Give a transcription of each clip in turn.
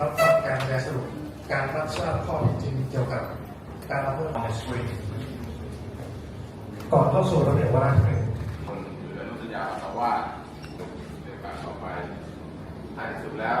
รับฟังการแปลสรุปการรับทราบข้อเท็จจริงเกี่ยวกับการละเมิดสตรีก่อนเข้าสู่ระเบียบวาระหนึ่งคนเหลือนุสัญญาแตาว่าในการต่อไปท้ายสุดแล้ว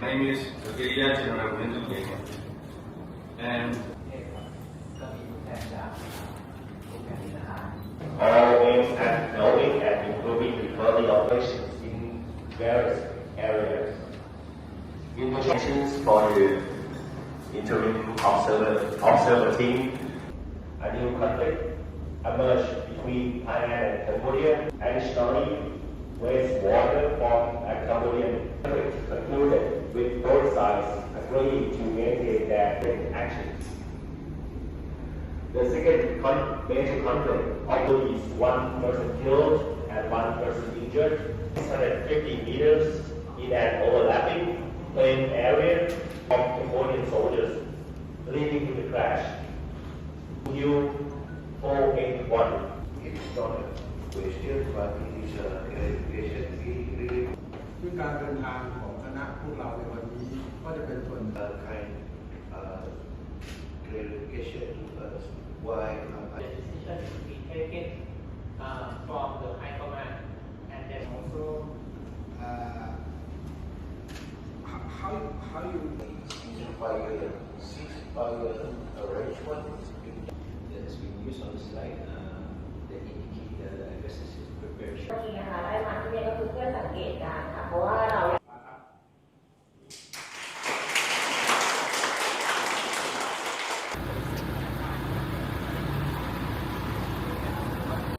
name is Zakaria General Windu Kenya. And all aims at knowing and improving the further operations in various areas. Invitations for the interim observer, observer team. A new conflict emerged between Thailand and Cambodia. Additionally, wastewater from a Cambodian conflict concluded with both sides agreeing to maintain their actions. The second con- major conflict although is one person killed and one person injured, 650 meters in an overlapping plain area of Cambodian soldiers, leading to the crash. U481. It's not a question, but it is a clarification. We really ซึ่งการเดินทางของคณะพวกเราในวันนี้ก็จะเป็นส่วน uh, kind uh, clarification to us why uh, the decision to be taken uh, from the high command and then also uh, how how you ceasefire, ceasefire arrangement that has been used on the slide uh, that indicate ที่นะคะได้มาที่นี่ก็คือเพื่อสังเกตการณ์ค่ะ เพราะว่า